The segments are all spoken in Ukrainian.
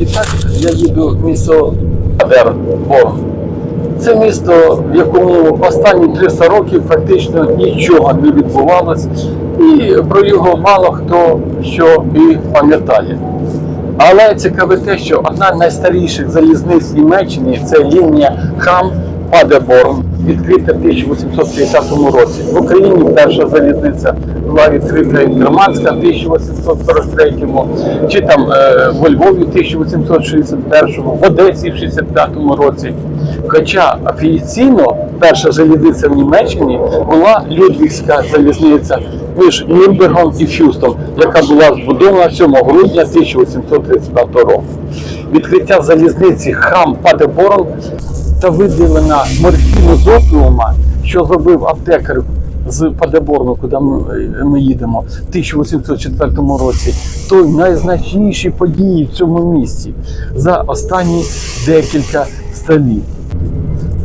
І так я їду в місто Падерборн. Це місто, в якому останні 300 років фактично нічого не відбувалось, і про його мало хто що і пам'ятає. Але цікаве те, що одна з найстаріших залізниць в Німеччині це лінія Хам Падеборн, відкрита в 1850 році. В Україні перша залізниця була відкрита германська в 1843-му, чи там е, во Львові в 1861-му, в Одесі в 65-му році. Хоча офіційно перша залізниця в Німеччині була Людвігська залізниця між Нюрнбергом і Фюстом, яка була збудована 7 грудня 1835 року. Відкриття залізниці храм Падеборн та виділена морфіну з опіума, що зробив аптекар з Падеборну, куди ми, їдемо, в 1804 році, той найзначніші події в цьому місті за останні декілька століть.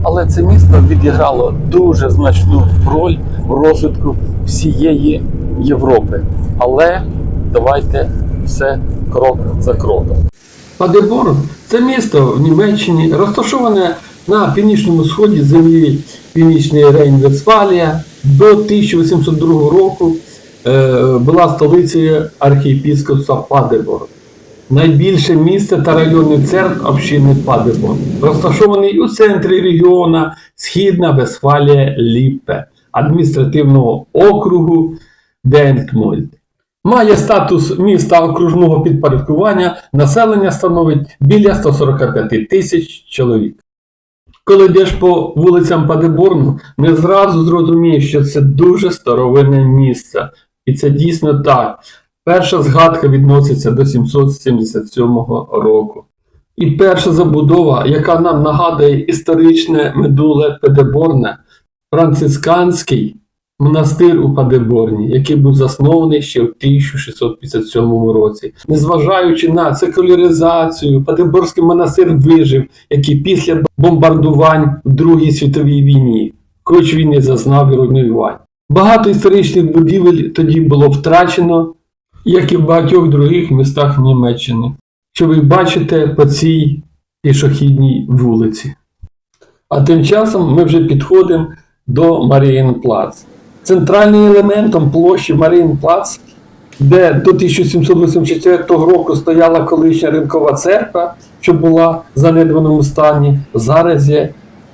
Але це місто відіграло дуже значну роль в розвитку всієї Європи. Але давайте все крок за кроком. Падеборн це місто в Німеччині, розташоване на північному сході землі Північної Рейн-Вестфалія. До 1802 року е, була столицею архієпіскопства Падеборн. Найбільше місце та районний центр общини Падеборн, розташований у центрі регіона Східна Вестфалія Ліппе адміністративного округу Дентмольд. Має статус міста окружного підпорядкування, населення становить біля 145 тисяч чоловік. Коли йдеш по вулицям Падеборну, не зразу зрозумієш, що це дуже старовинне місце. І це дійсно так. Перша згадка відноситься до 777 року. І перша забудова, яка нам нагадує історичне медуле Педеборне, францисканський монастир у Падеборні, який був заснований ще в 1657 році. Незважаючи на секуляризацію, Падеборський монастир вижив, який після бомбардувань в Другій світовій війні, хоч він і зазнав руйнувань. Багато історичних будівель тоді було втрачено, як і в багатьох других містах Німеччини, що ви бачите по цій пішохідній вулиці. А тим часом ми вже підходимо до Марієнплац. Центральним елементом площі Марієнплац, де до 1784 року стояла колишня ринкова церква, що була в занедбаному стані, зараз є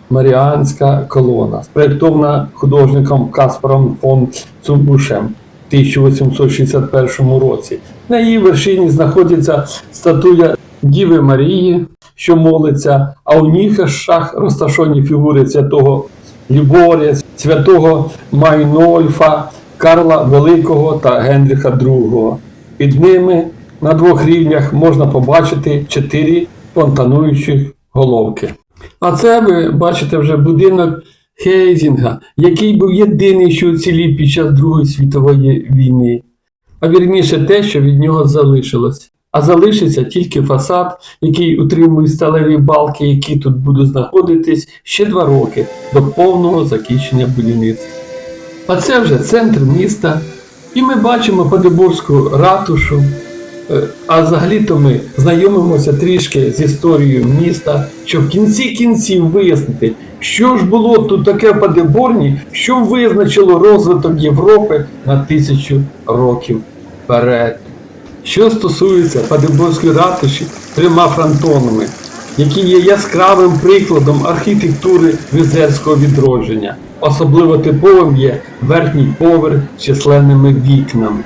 Маріанська колона, спроєктована художником Каспаром фон Цубушем в 1861 році. На її вершині знаходиться статуя Діви Марії, що молиться, а у нішах розташовані фігури святого Люборя, святого Майнольфа, Карла Великого та Генріха II. Під ними на двох рівнях можна побачити чотири фонтануючих головки. А це ви бачите вже будинок Хейзінга, який був єдиний, що уцілів під час Другої світової війни. А вірніше те, що від нього залишилось. А залишиться тільки фасад, який утримує сталеві балки, які тут будуть знаходитись ще два роки до повного закінчення будівництва. А це вже центр міста, і ми бачимо Падеборську ратушу. Е, А взагалі-то ми знайомимося трішки з історією міста, щоб в кінці кінців вияснити, що ж було тут таке в Падеборні, що визначило розвиток Європи на тисячу років вперед. Що стосується Падеборської ратуші трьома фронтонами, які є яскравим прикладом архітектури візерського відродження. Особливо типовим є верхній поверх з численними вікнами.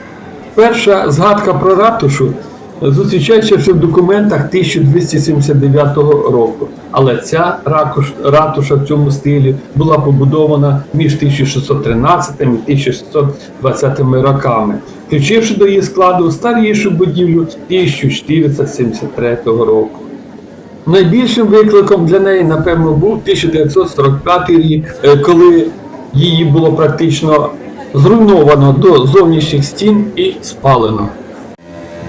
Перша згадка про ратушу зустрічається в документах 1279 року. Але ця ракуш- ратуша в цьому стилі була побудована між 1613 і 1620 роками, включивши до її складу старішу будівлю 1473 року. Найбільшим викликом для неї, напевно, був 1945 рік, е, коли її було практично зруйновано до зовнішніх стін і спалено.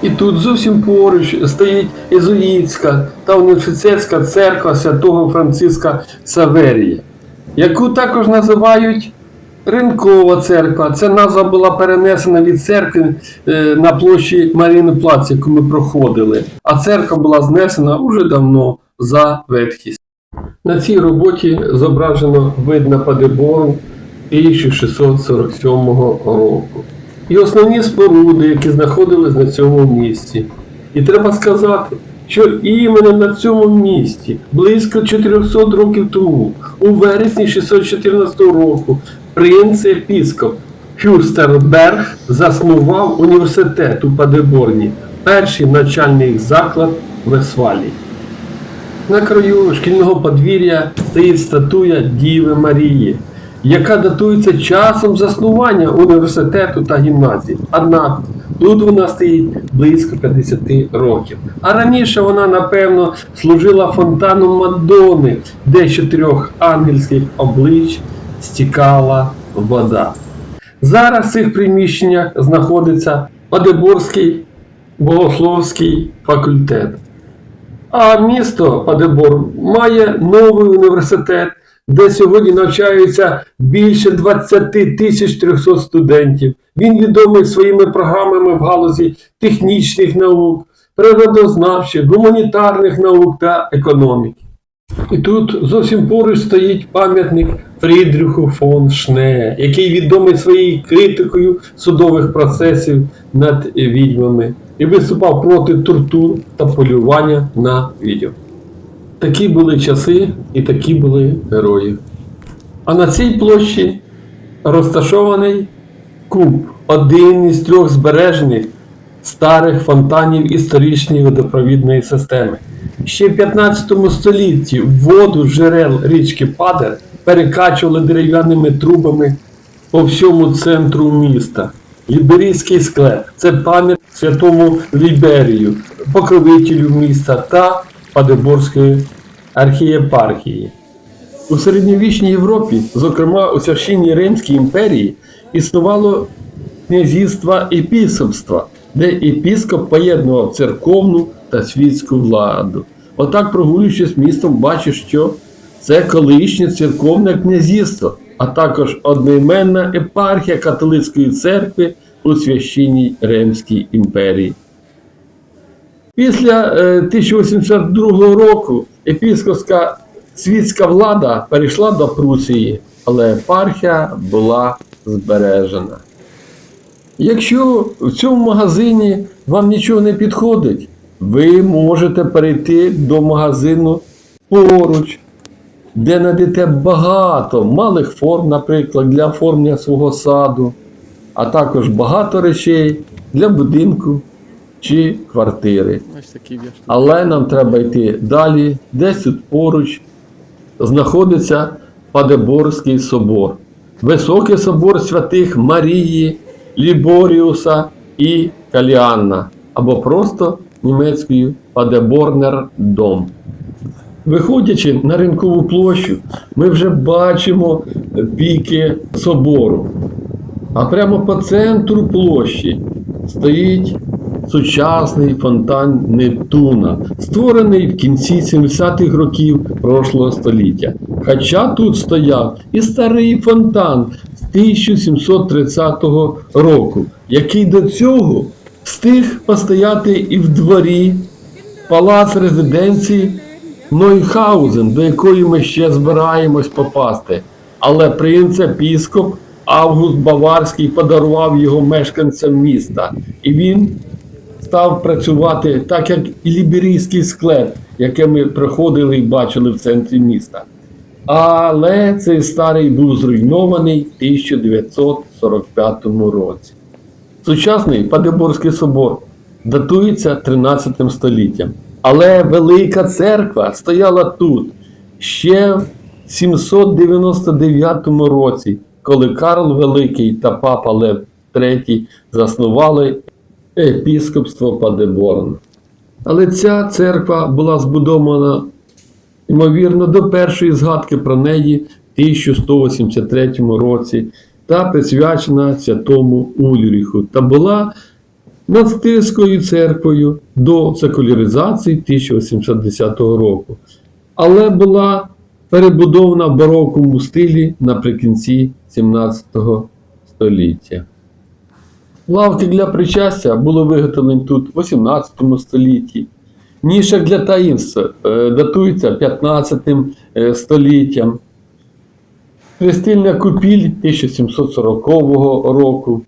І тут зовсім поруч стоїть Єзуїтська та університетська церква святого Франциска Саверія, яку також називають Ринкова церква. Ця назва була перенесена від церкви е, на площі Маріни Плац, яку ми проходили. А церква була знесена уже давно за ветхість. На цій роботі зображено вид на Падебору 1647 року. І основні споруди, які знаходились на цьому місці. І треба сказати, що іменно на цьому місці, близько 400 років тому, у вересні 614 року, принц епіскоп Фюрстерберг заснував університет у Падеборні, перший навчальний заклад в Весвалії. На краю шкільного подвір'я стоїть статуя Діви Марії, яка датується часом заснування університету та гімназії. Однак тут вона стоїть близько 50 років. А раніше вона, напевно, служила фонтаном Мадони, де з чотирьох ангельських облич стікала вода. Зараз в цих приміщеннях знаходиться Одеборський богословський факультет. А місто Падебор має новий університет, де сьогодні навчаються більше 20 тисяч 300 студентів. Він відомий своїми програмами в галузі технічних наук, природознавчих, гуманітарних наук та економіки. І тут зовсім поруч стоїть пам'ятник Фрідрюху фон Шне, який відомий своєю критикою судових процесів над відьмами і виступав проти тортур та полювання на відьом. Такі були часи і такі були герої. А на цій площі розташований куб, один із трьох збережених старих фонтанів історичної водопровідної системи. Ще в 15 столітті воду з джерел річки Падер перекачували дерев'яними трубами по всьому центру міста. Ліберійський склеп це пам'ять святому Ліберію, покровителю міста та Падеборської архієпархії. У середньовічній Європі, зокрема у священній Римській імперії, існувало князівство епіскопства, де епіскоп поєднував церковну та світську владу. Отак, прогулюючись містом, бачиш, що це колишнє церковне князівство, а також одноіменна епархія католицької церкви у священній Римській імперії. Після е, 1082 року епіскопська світська влада перейшла до Прусії, але епархія була збережена. Якщо в цьому магазині вам нічого не підходить, ви можете перейти до магазину поруч, де знайдете багато малих форм, наприклад, для оформлення свого саду, а також багато речей для будинку чи квартири. Але нам треба йти далі. Десь тут поруч знаходиться Падеборський собор. Високий собор святих Марії, Ліборіуса і Каліанна, або просто німецькою Падеборнер дом. Виходячи на ринкову площу, ми вже бачимо піки собору. А прямо по центру площі стоїть сучасний фонтан Нептуна, створений в кінці 70-х років прошлого століття. Хоча тут стояв і старий фонтан з 1730 року, який до цього встиг постояти і в дворі палац резиденції Нойхаузен, до якої ми ще збираємось попасти. Але принц епіскоп Август Баварський подарував його мешканцям міста, і він став працювати так, як і ліберійський склеп, яке ми проходили і бачили в центрі міста. Але цей старий був зруйнований в 1945 році. Сучасний Падеборський собор датується 13 століттям. Але Велика церква стояла тут ще в 799 році, коли Карл Великий та папа Лев III заснували епіскопство Падеборн. Але ця церква була збудована, ймовірно, до першої згадки про неї в 1183 році та присвячена святому Ульріху та була Нацистською церквою до секуляризації 1810 року, але була перебудована в бароковому стилі наприкінці 17 століття. Лавки для причастя були виготовлені тут в 18 столітті. Ніша для таїнства е, датується 15 е, століттям. Хрестильна купіль 1740 року.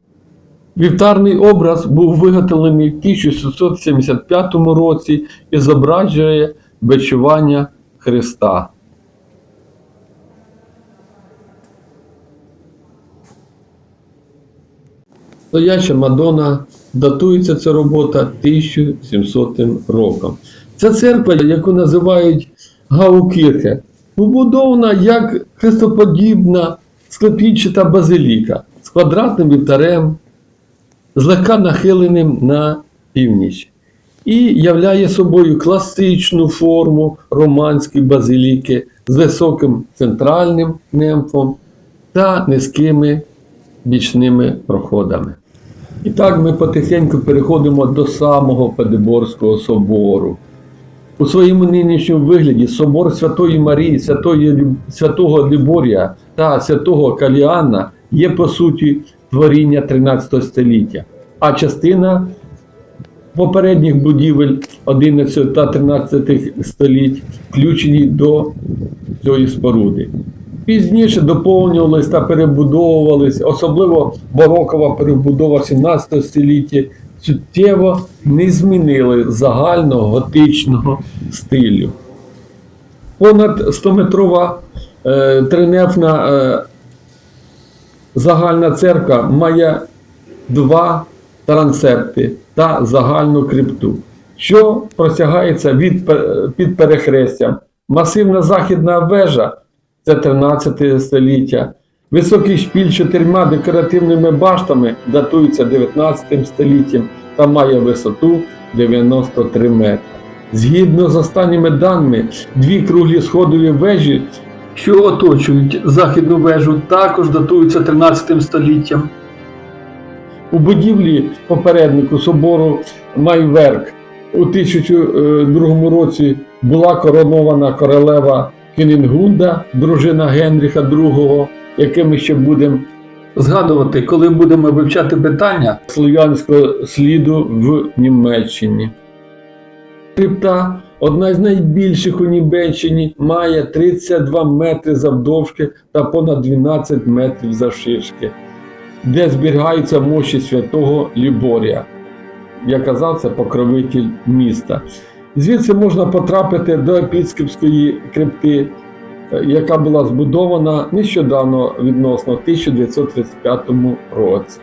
Вівтарний образ був виготовлений в 1675 році і зображує бичування Христа. Стояча Мадонна датується ця робота 1700 роком. Ця церква, яку називають Гаукірхе, побудована як хрестоподібна склепінчата базиліка з квадратним вівтарем, злегка нахиленим на північ, і являє собою класичну форму романської базиліки з високим центральним немфом та низькими бічними проходами. І так ми потихеньку переходимо до самого Педиборського собору. У своєму нинішньому вигляді собор Святої Марії, Святої, Святого Ліборія та Святого Каліана є по суті творіння 13 століття, а частина попередніх будівель 11 та 13 століть включені до цієї споруди. Пізніше доповнювались та перебудовувались, особливо барокова перебудова 17 століття, суттєво не змінили загального готичного стилю. Понад 100-метрова е, тринефна е, загальна церква має два трансепти та загальну крипту, що простягається від, під перехрестям. Масивна західна вежа це 13 століття. Високий шпіль чотирма декоративними баштами датується 19 століттям та має висоту 93 метри. Згідно з останніми даними, дві круглі сходові вежі, що оточують західну вежу, також датуються 13 століттям. У будівлі попереднику собору Майверк у 1002 році була коронована королева Кенігунда, дружина Генріха II, яке ми ще будемо згадувати, коли будемо вивчати питання слов'янського сліду в Німеччині. Крипта, одна з найбільших у Німеччині, має 32 метри завдовжки та понад 12 метрів завширшки, де зберігаються мощі святого Ліборія. Я казав, це покровитель міста. Звідси можна потрапити до Епіскопської крипти, е, яка була збудована нещодавно відносно в 1935 році.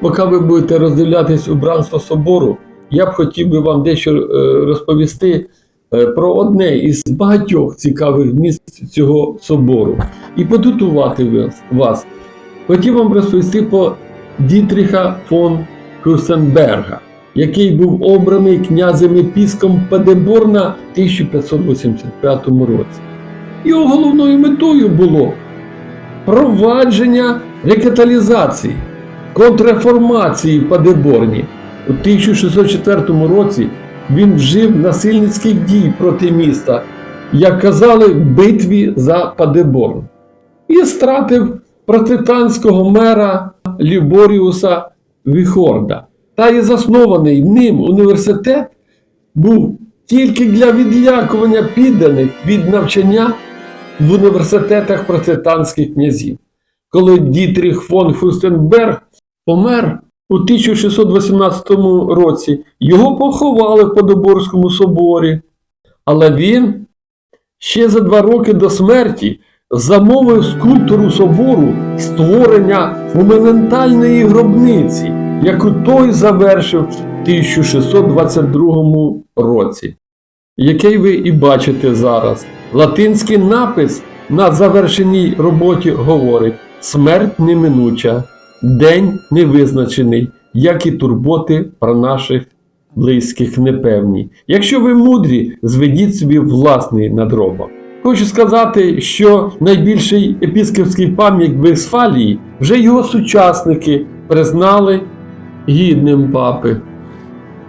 Поки ви будете роздивлятись убранство собору, я б хотів би вам дещо е, розповісти е, про одне із багатьох цікавих місць цього собору і подутувати вас. Хотів вам розповісти про Дітріха фон Кюсенберга, який був обраний князем епіском Педеборна в 1585 році. Його головною метою було провадження рекаталізації, контрреформації в Падеборні. У 1604 році він вжив насильницьких дій проти міста, як казали, в битві за Падеборн, і стратив протестантського мера Ліборіуса Віхорда. Та і заснований ним університет був тільки для відлякування підданих від навчання в університетах протестантських князів. Коли Дітріх фон Фюстенберг помер у 1618 році, його поховали в Подоборському соборі. Але він ще за два роки до смерті замовив скульптору собору створення монументальної гробниці, яку той завершив в 1622 році, який ви і бачите зараз. Латинський напис на завершеній роботі говорить: смерть неминуча, день невизначений, як і турботи про наших близьких непевні. Якщо ви мудрі, зведіть собі власний надробок. Хочу сказати, що найбільший епіскопський пам'ять Весфалії вже його сучасники признали гідним папи.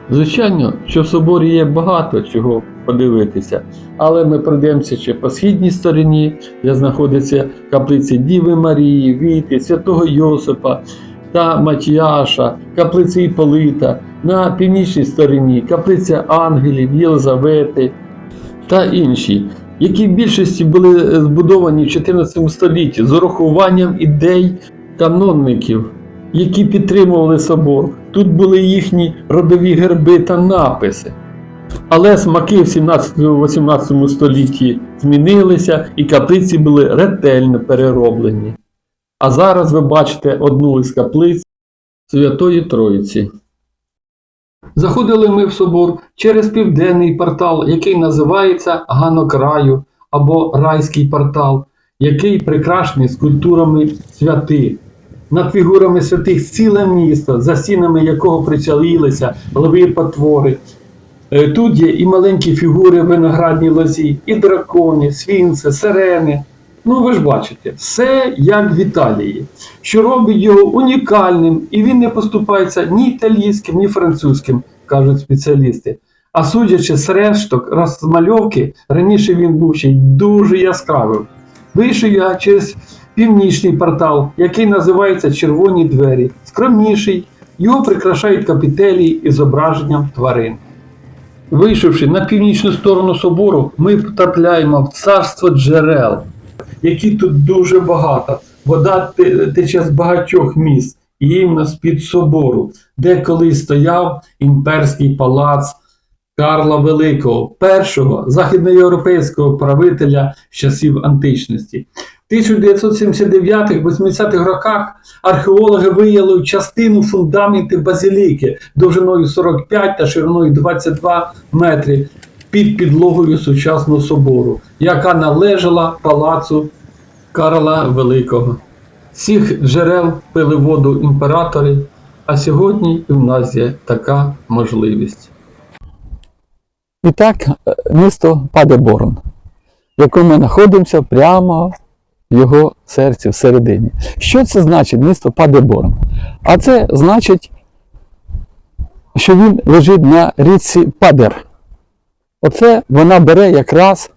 Звичайно, що в соборі є багато чого подивитися, але ми пройдемося ще по східній стороні, де знаходяться каплиці Діви Марії, Віти, Святого Йосипа та Матіаша, каплиці Іполита, на північній стороні каплиця Ангелів, Єлизавети та інші, які в більшості були збудовані в 14 столітті з урахуванням ідей канонників, які підтримували собор. Тут були їхні родові герби та написи. Але смаки в 17-18 столітті змінилися і каплиці були ретельно перероблені. А зараз ви бачите одну із каплиць Святої Троїці. Заходили ми в собор через південний портал, який називається Ганокраю або Райський портал, який прикрашений скульптурами святих. Над фігурами святих ціле місто, за стінами якого причалилися льви потвори. Е, Тут є і маленькі фігури в виноградній лозі, і дракони, свінци, сирени. Ну, ви ж бачите, все як в Італії, що робить його унікальним, і він не поступається ні італійським, ні французьким, кажуть спеціалісти. А судячи з решток розмальовки, раніше він був ще й дуже яскравим. Вийшов я через північний портал, який називається Червоні двері, скромніший, його прикрашають капітелії із зображенням тварин. Вийшовши на північну сторону собору, ми потрапляємо в царство джерел, які тут дуже багато. Вода тече з багатьох міст, і іменно з-під собору, де колись стояв імперський палац Карла Великого, першого західноєвропейського правителя з часів античності. В 1979-80-х роках археологи виявили частину фундаментів базиліки довжиною 45 та шириною 22 метри під підлогою сучасного собору, яка належала палацу Карла Великого. Цих джерел пили воду імператори, а сьогодні і в нас є така можливість. І так, е, місто Падеборн, в якому ми знаходимося прямо його серці, всередині. Що це значить місто Падеборн? А це значить, що він лежить на річці Падер. Оце вона бере якраз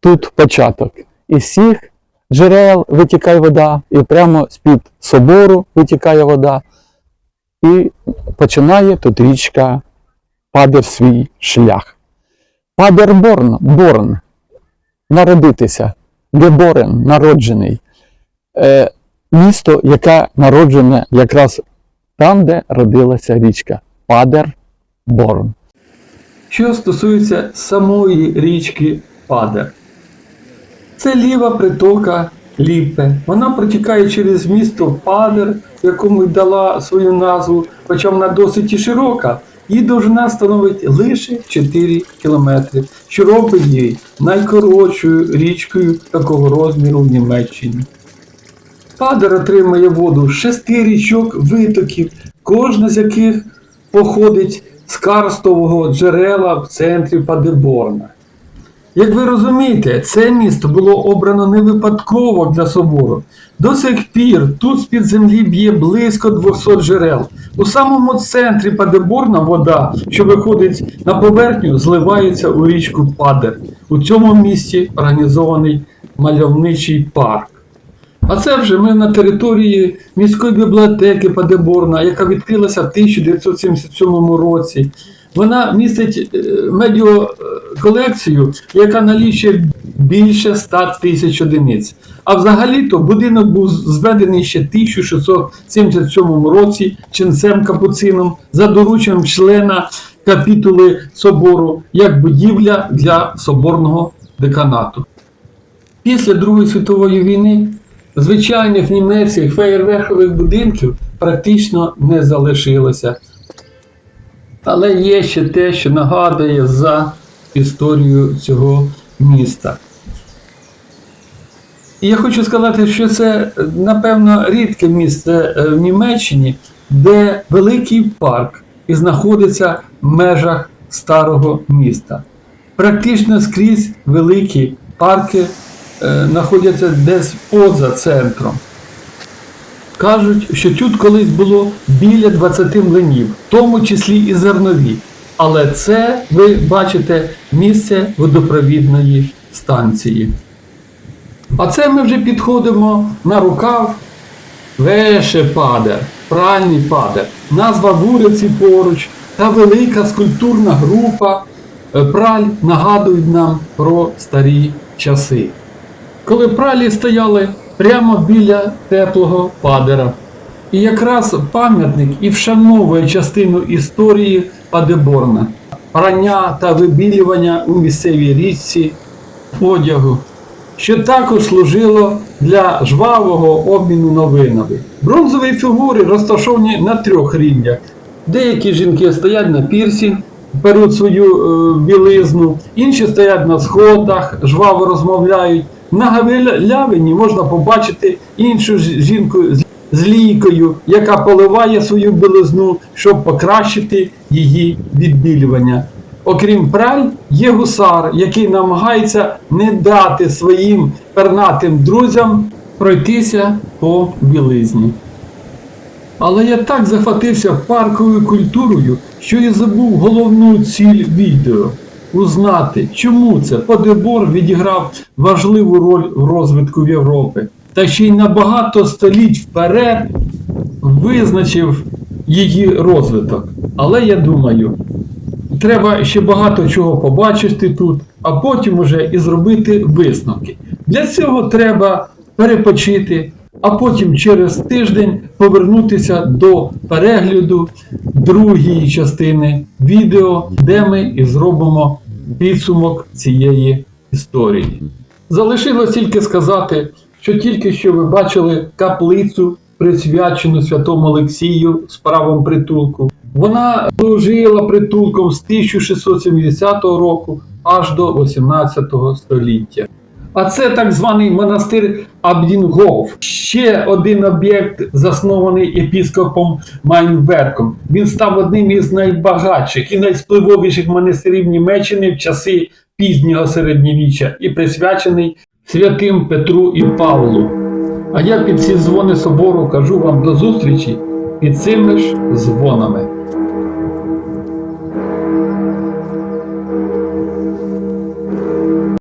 тут початок. Із всіх джерел витікає вода, і прямо з-під собору витікає вода. І починає тут річка Падер свій шлях. Падерборн, Борн, народитися, Геборен, народжений. Е, місто, яке народжене якраз там, де родилася річка. Падерборн. Що стосується самої річки Падер, це ліва притока Ліпе. Вона протікає через місто Падер, якому дала свою назву, хоча вона досить і широка. Її довжина становить лише 4 кілометри, що робить її найкоротшою річкою такого розміру в Німеччині. Падер отримує воду з шести річок витоків, кожна з яких походить з карстового джерела в центрі Падеборна. Як ви розумієте, це місто було обрано не випадково для собору. До сих пір тут з-під землі б'є близько 200 джерел. У самому центрі Падеборна вода, що виходить на поверхню, зливається у річку Падер. У цьому місті організований мальовничий парк. А це вже ми на території міської бібліотеки Падеборна, яка відкрилася в 1977 році. Вона містить е, медіаколекцію, яка налічує більше 100 тисяч одиниць. А взагалі-то будинок був зведений ще в 1677 році ченцем капуцином за дорученням члена капітули собору як будівля для соборного деканату. Після Другої світової війни звичайних німецьких феєрверкових будинків практично не залишилося. Але є ще те, що нагадує за історію цього міста. І я хочу сказати, що це, напевно, рідке місце е, в Німеччині, де великий парк і знаходиться в межах старого міста. Практично скрізь великі парки е, знаходяться десь поза центром. Кажуть, що тут колись було біля 20 млинів, в тому числі і зернові. Але це, ви бачите, місце водопровідної станції. А це ми вже підходимо на рукав Веше падер, пральний падер, назва вулиці поруч та велика скульптурна група е, праль нагадують нам про старі часи. Коли пралі стояли прямо біля теплого падера. І якраз пам'ятник і вшановує частину історії Падеборна, прання та вибілювання у місцевій річці одягу, що також служило для жвавого обміну новинами. Бронзові фігури розташовані на трьох рівнях. Деякі жінки стоять на пірсі, беруть свою е, білизну, інші стоять на сходах, жваво розмовляють. На галявині можна побачити іншу жінку з- з лійкою, яка поливає свою білизну, щоб покращити її відбілювання. Окрім праль, є гусар, який намагається не дати своїм пернатим друзям пройтися по білизні. Але я так захватився парковою культурою, що і забув головну ціль відео узнати, чому це Подебор відіграв важливу роль в розвитку Європи, та ще й на багато століть вперед визначив її розвиток. Але я думаю, треба ще багато чого побачити тут, а потім уже і зробити висновки. Для цього треба перепочити, а потім через тиждень повернутися до перегляду другої частини відео, де ми і зробимо підсумок цієї історії. Залишилось тільки сказати, що тільки що ви бачили каплицю, присвячену святому Олексію з правом притулку. Вона служила притулком з 1670 року аж до 18 століття. А це так званий монастир Абдінгов. Ще один об'єкт, заснований епіскопом Майнберком. Він став одним із найбагатших і найспливовіших монастирів Німеччини в часи пізнього середньовіччя і присвячений святим Петру і Павлу. А я під ці дзвони собору кажу вам до зустрічі під цими ж дзвонами.